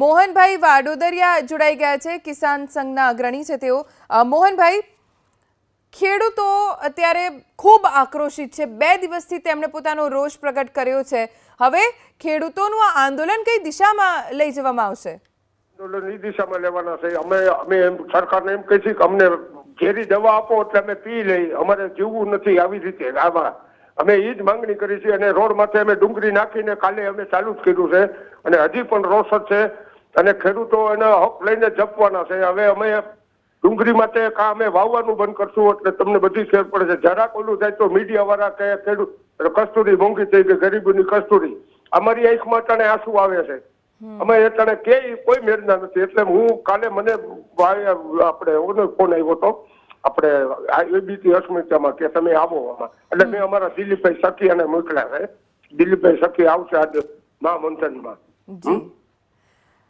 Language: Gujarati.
મોહનભાઈ વાડોદરિયા જોડાઈ ગયા છે. કિસાન સંઘના અગ્રણી છે તેઓ. મોહનભાઈ, ખેડૂતો અત્યારે ખૂબ આક્રોશિત છે. બે દિવસથી તેમણે પોતાનો રોષ પ્રગટ કર્યો છે. હવે ખેડૂતોનું આ આંદોલન કઈ દિશામાં લઈ જવામાં આવશે? આંદોલન એ દિશામાં લેવાના છે. અમે અમે એમ, સરકારને એમ કહી છીએ કે અમને ઝેરી દવા આપો એટલે અમે પી લઈ. અમારે જીવવું નથી આવી રીતે. આમાં અમે એ જ માંગણી કરી છે અને રોડ માથે અમે ડુંગળી નાખીને કાલે અમે ચાલુ જ કર્યું છે અને હજી પણ રોષ છે અને ખેડૂતો એના હક લઈને જપવાના છે. હવે અમે ડુંગળી માટે કા અમે વાવવાનું બંધ કરશું એટલે તમને બધી ખેર પડે છે. જરાક ઓલું થાય તો મીડિયા વાળા કે ખેડૂત કસ્તુરી મોંઘી થઈ ગઈ ગરીબોની કસ્તુરી. અમારી આંખમાં તને આંસુ આવે છે. અમે અટાણે કે કોઈ મેળના નથી. એટલે હું કાલે મને આપણે ફોન આવ્યો હતો આપણે એબીપી અસ્મિતામાં કે તમે આવો આમાં. એટલે મેં અમારા દિલીપભાઈ સખી અને મોકલ્યા છે. દિલીપભાઈ સખી આવશે આજે મહામંથનમાં.